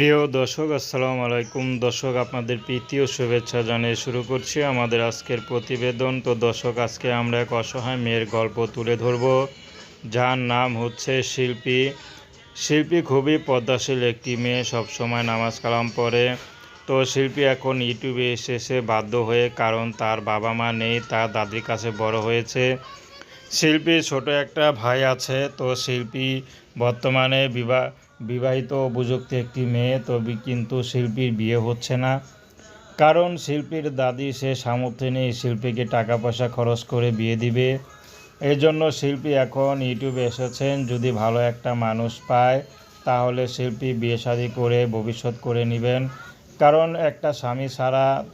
প্রিয় দর্শক, আসসালামু আলাইকুম। দর্শক, আপনাদের প্রীতি ও শুভেচ্ছা জানিয়ে শুরু করছি আমাদের আজকের প্রতিবেদন। তো দর্শক, আজকে আমরা এক অসহায় মেয়ের গল্প তুলে ধরব, যার নাম হচ্ছে শিল্পী। শিল্পী খুবই পদ্মাশীল একটি মেয়ে, সবসময় নামাজ কালাম পড়ে। তো শিল্পী এখন ইউটিউবে এসেছে বাধ্য হয়ে, কারণ তার বাবা মা নেই, তার দাদির কাছে বড় হয়েছে। শিল্পীর ছোট একটা ভাই আছে, তো শিল্পী বর্তমানে বিবাহ, বিবাহিত উপযুক্ত একটি মেয়ে, তবে কিন্তু শিল্পীর বিয়ে হচ্ছে না। কারণ শিল্পীর দাদি সে সামর্থ্য নেই, শিল্পীকে টাকা পয়সা খরচ করে বিয়ে দিবে। এই জন্য শিল্পী এখন ইউটিউবে এসেছেন, যদি ভালো একটা মানুষ পায়, তাহলে শিল্পী বিয়ে শাদি করে ভবিষ্যৎ করে নেবেন। কারণ একটা স্বামী ছাড়া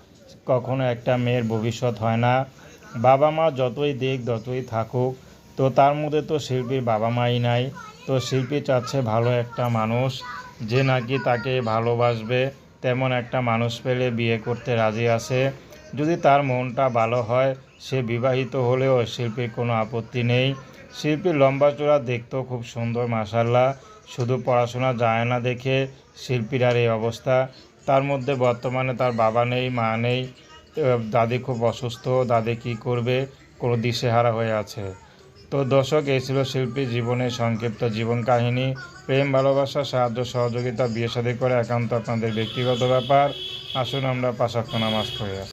কখনো একটা মেয়ের ভবিষ্যৎ হয় না। বাবা মা যতই দিক যতই থাকুক, তো তার মধ্যে তো শিল্পীর বাবা মাই নাই। তো শিল্পী চাচ্ছে ভালো একটা মানুষ যে নাকি তাকে ভালোবাসবে, তেমন একটা মানুষ পেলে বিয়ে করতে রাজি আছে। যদি তার মনটা ভালো হয়, সে বিবাহিত হলেও শিল্পীর কোনো আপত্তি নেই। শিল্পীর লম্বা চূড়া দেখতেও খুব সুন্দর মাসাল্লাহ শুধু পড়াশোনা যায় না দেখে শিল্পীর আর এই অবস্থা। তার মধ্যে বর্তমানে তার বাবা নেই, মা নেই। দাদি খুব অসুস্থ, দাদি কী করবে? কোনো দিশেহারা হয়ে আছে। তো দর্শক, এই ছিল শিল্পীর জীবনের সংক্ষিপ্ত জীবন কাহিনী। প্রেম, ভালোবাসা, সাহায্য, সহযোগিতা, বিয়ে সাদী করে একান্ত আপনাদের ব্যক্তিগত ব্যাপার। আসুন আমরা পাশাক্ত নামাজ আসি।